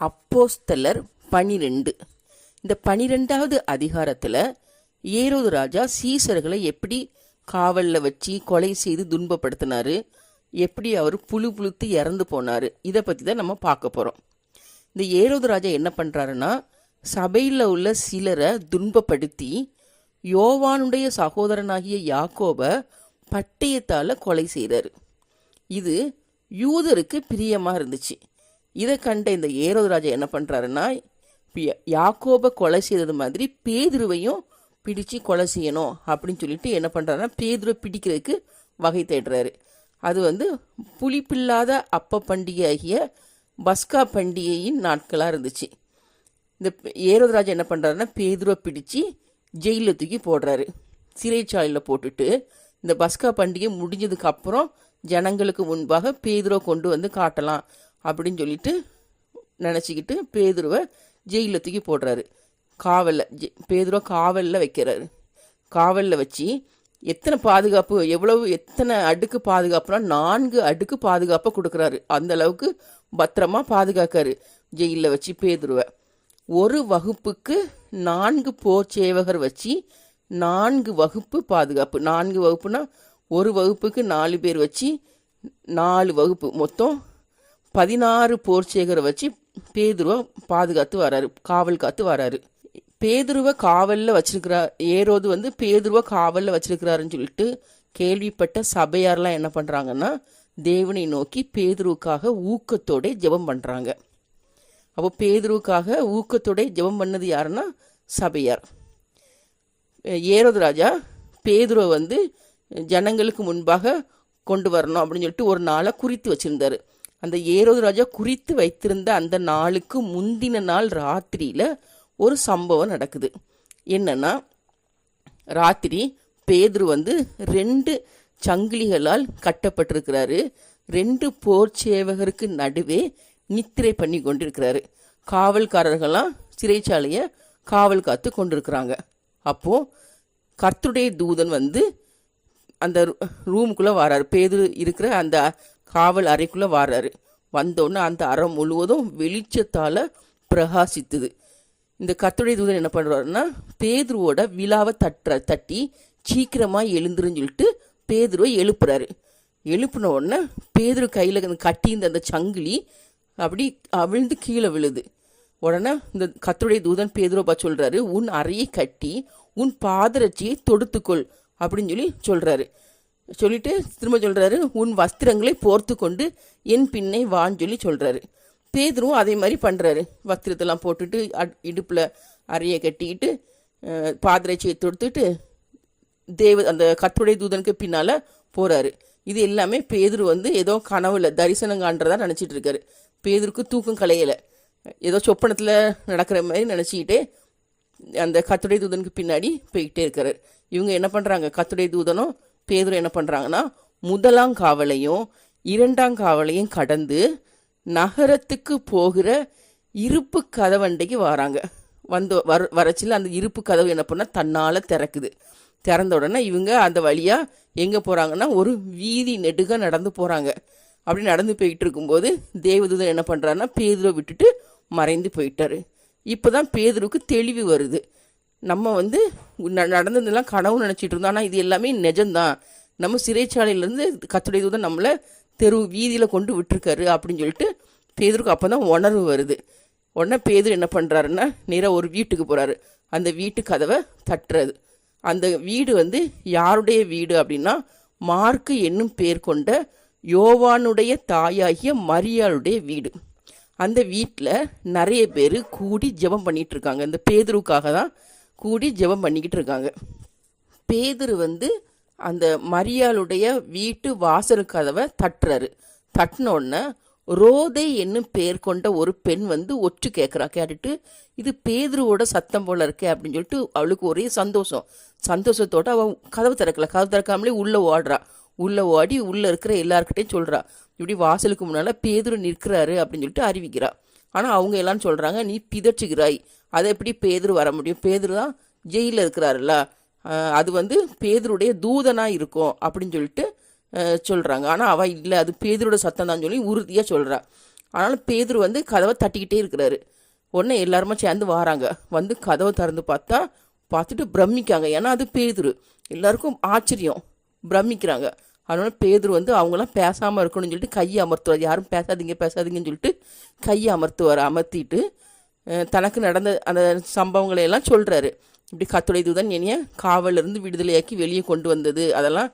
அப்போஸ்தலர் பனிரெண்டு. இந்த பனிரெண்டாவது அதிகாரத்தில் ஏரோது ராஜா சீசர்களை எப்படி காவலில் வச்சு கொலை செய்து துன்பப்படுத்தினாரு எப்படி அவர் புழு புழுத்து இறந்து போனார் இதை பற்றி தான் நம்ம பார்க்க போகிறோம் இந்த ஏரோது ராஜா என்ன பண்ணுறாருன்னா சபையில் உள்ள சிலரை துன்பப்படுத்தி யோவானுடைய சகோதரனாகிய யாக்கோபை பட்டயத்தால் கொலை செய்கிறாரு இது யூதருக்கு பிரியமாக இருந்துச்சு. இதை கண்ட இந்த ஏரோது ராஜா என்ன பண்ணுறாருன்னா யாக்கோபை கொலை செய்தது மாதிரி பேதுருவையும் பிடிச்சு கொலை செய்யணும் அப்படின்னு சொல்லிட்டு என்ன பண்ணுறாருன்னா பேதுருவை பிடிக்கிறதுக்கு வகை தேடுறாரு. அது வந்து புளிப்பில்லாத அப்ப பண்டிகை ஆகிய பஸ்கா பண்டிகையின் நாட்களாக இருந்துச்சு. இந்த ஏரோதராஜா என்ன பண்ணுறாருன்னா பேதுருவை பிடிச்சு ஜெயிலில் தூக்கி போடுறாரு. சிறைச்சாலையில் போட்டுட்டு இந்த பஸ்கா பண்டிகை முடிஞ்சதுக்கு அப்புறம் ஜனங்களுக்கு முன்பாக பேதுருவை கொண்டு வந்து காட்டலாம். அப்படின்னு சொல்லிட்டு நினச்சிக்கிட்டு பேதுருவை ஜெயிலில் தூக்கி போடுறாரு. காவலில் ஜெ பேதுருவை காவலில் வைக்கிறாரு. காவலில் வச்சு எத்தனை பாதுகாப்பு எவ்வளவு எத்தனை அடுக்கு பாதுகாப்புனா நான்கு அடுக்கு பாதுகாப்பை கொடுக்குறாரு. அந்த அளவுக்கு பத்திரமா பாதுகாக்காரு ஜெயிலில் வச்சு பேதுருவை. ஒரு வகுப்புக்கு நான்கு போர் சேவகர் வச்சு நான்கு வகுப்பு பாதுகாப்பு. நான்கு வகுப்புனா ஒரு வகுப்புக்கு நாலு பேர் வச்சு நாலு வகுப்பு. மொத்தம் பதினாறு போர் சேகரை வச்சு பேதுருவை பாதுகாத்து வராரு காவல் காத்து வராரு. பேதுருவை காவலில் வச்சிருக்கிறார் ஏரோது வந்து பேதுருவை காவலில் வச்சிருக்கிறாருன்னு சொல்லிட்டு கேள்விப்பட்ட சபையார்லாம் என்ன பண்ணுறாங்கன்னா தேவனை நோக்கி பேதுருவுக்காக ஊக்கத்தோட ஜெபம் பண்ணுறாங்க அப்போ பேதுருவுக்காக ஊக்கத்தோட ஜெபம் பண்ணது யாருன்னா சபையார். ஏரோது ராஜா பேதுருவை வந்து ஜனங்களுக்கு முன்பாக கொண்டு வரணும் அப்படின்னு சொல்லிட்டு ஒரு நாளை குறித்து வச்சுருந்தாரு. அந்த ஏரோது ராஜா குறித்து வைத்திருந்த அந்த நாளுக்கு முந்தின நாள் ராத்திரியில் ஒரு சம்பவம் நடக்குது. என்னன்னா ராத்திரி பேதுரு வந்து ரெண்டு சங்கிலிகளால் கட்டப்பட்டிருக்கிறாரு. ரெண்டு போர் சேவகருக்கு நடுவே நித்திரை பண்ணி கொண்டிருக்கிறாரு. காவல்காரர்கள்லாம் சிறைச்சாலையை காவல் காத்து கொண்டிருக்கிறாங்க. அப்போது கர்த்துடைய தூதன் வந்து அந்த ரூமுக்குள்ளே வராரு. பேதுரு இருக்கிற அந்த காவல் அறைக்குள்ளே வராரு. வந்தோடனே அந்த அறை முழுவதும் வெளிச்சத்தால் பிரகாசித்துது. இந்த கத்துடைய தூதன் என்ன பண்ணுறாருன்னா பேதுருவோட விழாவை தட்டுற தட்டி சீக்கிரமாக எழுந்துருன்னு சொல்லிட்டு பேதுருவை எழுப்புறாரு. எழுப்பின உடனே பேதுரு கையில் கட்டியிருந்த அந்த சங்கிலி அப்படி அவிழ்ந்து கீழே விழுது. உடனே இந்த கத்துடைய தூதன் பேதுருவா சொல்கிறாரு உன் அறையை கட்டி உன் பாதரட்சியை தொடுத்துக்கொள் அப்படின்னு சொல்லி சொல்கிறாரு சொல்லிட்டு திரும்ப சொல்கிறாரு உன் வஸ்திரங்களை போர்த்து கொண்டு என் பின்னை வான்னு சொல்லி சொல்கிறாரு பேதரும் அதே மாதிரி பண்ணுறாரு வஸ்திரத்தெல்லாம் போட்டுட்டு இடுப்பில் அறையை கட்டிக்கிட்டு அஹ், தொடுத்துட்டு தேவ அந்த கத்துடைய தூதனுக்கு பின்னால் போகிறாரு இது எல்லாமே பேதுரு வந்து ஏதோ கனவுல தரிசனம் காண்றதா நினச்சிட்டு இருக்காரு. பேதுருக்கு தூக்கம் கலையலை. ஏதோ சொப்பனத்தில் நடக்கிற மாதிரி நினச்சிக்கிட்டே அந்த கத்துடைய தூதனுக்கு பின்னாடி போய்கிட்டே இருக்காரு. இவங்க என்ன பண்ணுறாங்க கத்துடைய தூதனும் பேதுரு என்ன பண்ணுறாங்கன்னா முதலாம் காவலையும் இரண்டாம் காவலையும் கடந்து நகரத்துக்கு போகிற இருப்பு கதவண்டைக்கு வராங்க. வந்து வர வரச்சில் அந்த இருப்பு கதவு என்ன பண்ணால் தன்னால் திறக்குது. திறந்த உடனே இவங்க அந்த வழியாக எங்கே போகிறாங்கன்னா ஒரு வீதி நெடுக நடந்து போகிறாங்க அப்படி நடந்து போயிட்டு இருக்கும்போது தேவதூதன் என்ன பண்ணுறாருன்னா பேதுரை விட்டுட்டு மறைந்து போயிட்டாரு. இப்போ தான் பேதுருக்கு தெளிவு வருது. நம்ம வந்து நடந்ததெல்லாம் கனவு நினச்சிட்டு இருந்தோம். ஆனால் இது எல்லாமே நிஜம்தான். நம்ம சிறைச்சாலையிலேருந்து கத்துடைய தூதன் நம்மளை தெரு வீதியில் கொண்டு விட்டுருக்காரு அப்படின்னு சொல்லிட்டு பேதருக்கு அப்போ தான் உணர்வு வருது. உடனே பேதர் என்ன பண்ணுறாருன்னா நேராக ஒரு வீட்டுக்கு போகிறாரு அந்த வீட்டு கதவை தட்டுறது அந்த வீடு வந்து யாருடைய வீடு அப்படின்னா மார்க்கு என்னும் பேர் கொண்ட யோவானுடைய தாயாகிய மரியாளுடைய வீடு. அந்த வீட்டில் நிறைய பேர் கூடி ஜெபம் பண்ணிகிட்ருக்காங்க இந்த பேதருவுக்காக தான் கூடி ஜெபம் பண்ணிக்கிட்டு இருக்காங்க. பேதுரு வந்து அந்த மரியாளுடைய வீட்டு வாசல் கதவை தட்டுறாரு. தட்டினோடனே ரோதை என்னும் பேர் கொண்ட ஒரு பெண் வந்து ஒற்று கேட்குறா. கேட்டுட்டு இது பேதுருவோட சத்தம் போல இருக்கே அப்படின்னு சொல்லிட்டு அவளுக்கு ஒரே சந்தோஷம். சந்தோஷத்தோட அவள் கதவு திறக்கல. கதவு திறக்காமலே உள்ளே ஓடுறா. உள்ளே ஓடி உள்ளே இருக்கிற எல்லாருக்கிட்டையும் சொல்கிறா இப்படி வாசலுக்கு முன்னால் பேதுரு நிற்கிறாரு அப்படின்னு சொல்லிட்டு அறிவிக்கிறா. ஆனால் அவங்க எல்லாம் சொல்கிறாங்க நீ பிதற்றுகிறாய். அதை எப்படி பேதர் வர முடியும்? பேதர் தான் ஜெயிலில் இருக்கிறாருல்ல. அது வந்து பேதருடைய தூதனாக இருக்கும் அப்படின்னு சொல்லிட்டு சொல்கிறாங்க ஆனால் அவள் இல்லை அது பேதரோட சத்தம் தான் சொல்லி உறுதியாக சொல்கிறா ஆனாலும் பேதர் வந்து கதவை தட்டிக்கிட்டே இருக்கிறாரு. உடனே எல்லாருமே சேர்ந்து வராங்க. வந்து கதவை திறந்து பார்த்தா பார்த்துட்டு பிரமிக்காங்க. ஏன்னா அது பேதுரு. எல்லாருக்கும் ஆச்சரியம். பிரமிக்கிறாங்க. அதனால பேதுரு வந்து அவங்களாம் பேசாமல் இருக்கணும்னு சொல்லிட்டு கையை அமர்த்துவார். யாரும் பேசாதீங்க பேசாதீங்கன்னு சொல்லிட்டு கையை அமர்த்துவார். அமர்த்திட்டு தனக்கு நடந்த அந்த சம்பவங்களை எல்லாம் சொல்கிறாரு இப்படி கத்துடை தூதன் என்னைய காவலிருந்து இருந்து விடுதலையாக்கி வெளியே கொண்டு வந்தது. அதெல்லாம்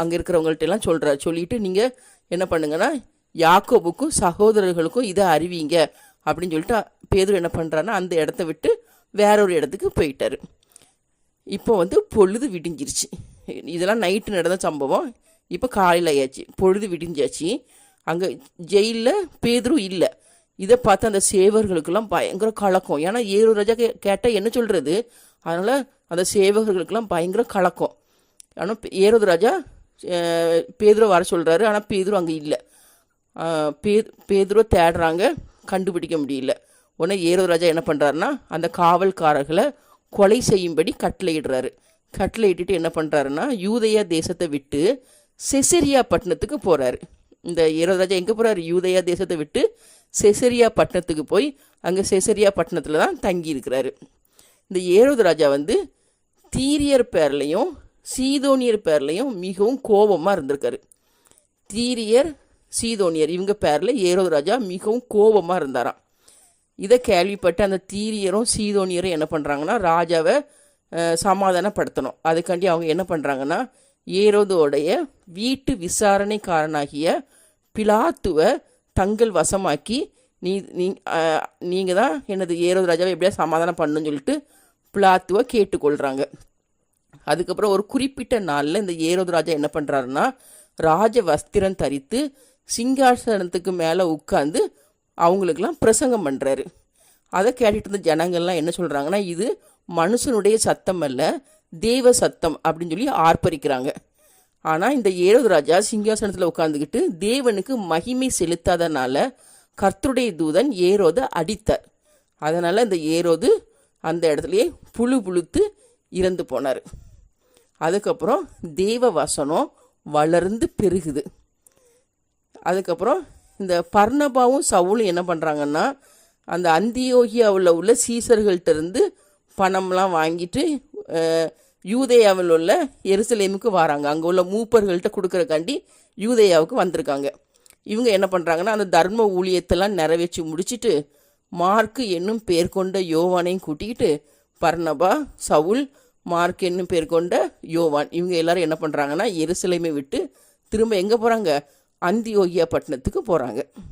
அங்கே இருக்கிறவங்கள்ட்ட எல்லாம் சொல்கிறார் சொல்லிட்டு நீங்கள் என்ன பண்ணுங்கன்னா யாக்கோபுக்கும் சகோதரர்களுக்கும் இதை அறிவிங்க. அப்படின்னு சொல்லிட்டு பேதுரு என்ன பண்ணுறான்னா அந்த இடத்த விட்டு வேற ஒரு இடத்துக்கு போயிட்டார். இப்போ வந்து பொழுது விடிஞ்சிருச்சு. இதெல்லாம் நைட்டு நடந்த சம்பவம். இப்போ காலையில் ஆயாச்சு. பொழுது விடிஞ்சாச்சு. அங்கே ஜெயிலில் பேதரும் இல்லை. இதை பார்த்து அந்த சேவர்களுக்கெல்லாம் பயங்கர கலக்கம். ஏன்னா ஏழு ராஜா கே கேட்டால் என்ன சொல்கிறது அதனால் அந்த சேவகர்களுக்கெல்லாம் பயங்கர கலக்கம். ஆனால் ஏறது ராஜா பேதுரை வர சொல்கிறாரு ஆனால் பேதுரு அங்கே இல்லை. பே பேதுரை தேடுறாங்க. கண்டுபிடிக்க முடியல. உடனே ஏறது ராஜா என்ன பண்ணுறாருன்னா அந்த காவல்காரர்களை கொலை செய்யும்படி கட்டளையிடுறாரு கட்டளையிட்டுட்டு என்ன பண்ணுறாருன்னா யூதயா தேசத்தை விட்டு செசிரியா பட்டணத்துக்கு போகிறாரு இந்த ஏறது ராஜா எங்கே போகிறாரு யூதயா தேசத்தை விட்டு செசரியா பட்டணத்துக்கு போய் அங்கே செசரியா பட்டணத்தில் தான் தங்கியிருக்கிறாரு. இந்த ஏரோது ராஜா வந்து தீரியர் பேர்லையும் சீதோனியர் பேர்லையும் மிகவும் கோபமாக இருந்திருக்காரு. தீரியர் சீதோனியர் இவங்க பேரில் ஏரோது ராஜா மிகவும் கோபமாக இருந்தாராம். இதை கேள்விப்பட்டு அந்த தீரியரும் சீதோனியரும் என்ன பண்ணுறாங்கன்னா ராஜாவை சமாதானப்படுத்தணும். அதுக்காண்டி அவங்க என்ன பண்ணுறாங்கன்னா ஏரோதோடைய வீட்டு விசாரணைக்காரனாகிய பிலாத்துவை தங்கள் வசமாக்கி நீ நீ நீங்கள் தான் எனது ஏரோது ராஜாவை எப்படியா சமாதானம் பண்ணுன்னு சொல்லிட்டு பிளாத்துவை கேட்டுக்கொள்கிறாங்க அதுக்கப்புறம் ஒரு குறிப்பிட்ட நாளில் இந்த ஏரோது ராஜா என்ன பண்ணுறாருன்னா ராஜ வஸ்திரம் தரித்து சிங்காசனத்துக்கு மேலே உட்காந்து அவங்களுக்கெல்லாம் பிரசங்கம் பண்ணுறாரு அதை கேட்டுட்டு இருந்த ஜனங்கள்லாம் என்ன சொல்கிறாங்கன்னா இது மனுஷனுடைய சத்தம் அல்ல தேவ சத்தம் அப்படின்னு சொல்லி ஆர்ப்பரிக்கிறாங்க. ஆனால் இந்த ஏழு ராஜா சிங்காசனத்தில் உட்காந்துக்கிட்டு தேவனுக்கு மகிமை செலுத்தாதனால கர்த்தருடைய தூதன் ஏரோதை அடித்தார். அதனால் இந்த ஏரோது அந்த இடத்துலையே புழு புழுத்து இறந்து போனார். அதுக்கப்புறம் தேவ வசனம் வளர்ந்து பெருகுது. அதுக்கப்புறம் இந்த பர்ணபாவும் சவுலும் என்ன பண்ணுறாங்கன்னா அந்த அந்தியோகியாவில் உள்ள சீசர்கள்ட்ட இருந்து பணம்லாம் வாங்கிட்டு யூதேயாவில் உள்ள எருசலேமுக்கு வராங்க. அங்கே உள்ள மூப்பர்கள்ட்ட கொடுக்குறக்காண்டி யூதேயாவுக்கு வந்திருக்காங்க. இவங்க என்ன பண்ணுறாங்கன்னா அந்த தர்ம ஊழியத்தெல்லாம் நிறைவேற்றி முடிச்சிட்டு மார்க்கு என்னும் பேர் கொண்ட யோவானையும் கூட்டிக்கிட்டு பர்ணபா சவுல் மார்க் என்னும் பேர் கொண்ட யோவான் இவங்க எல்லாரும் என்ன பண்ணுறாங்கன்னா எருசலேமை விட்டு திரும்ப எங்கே போகிறாங்க அந்தியோகியா பட்டணத்துக்கு போகிறாங்க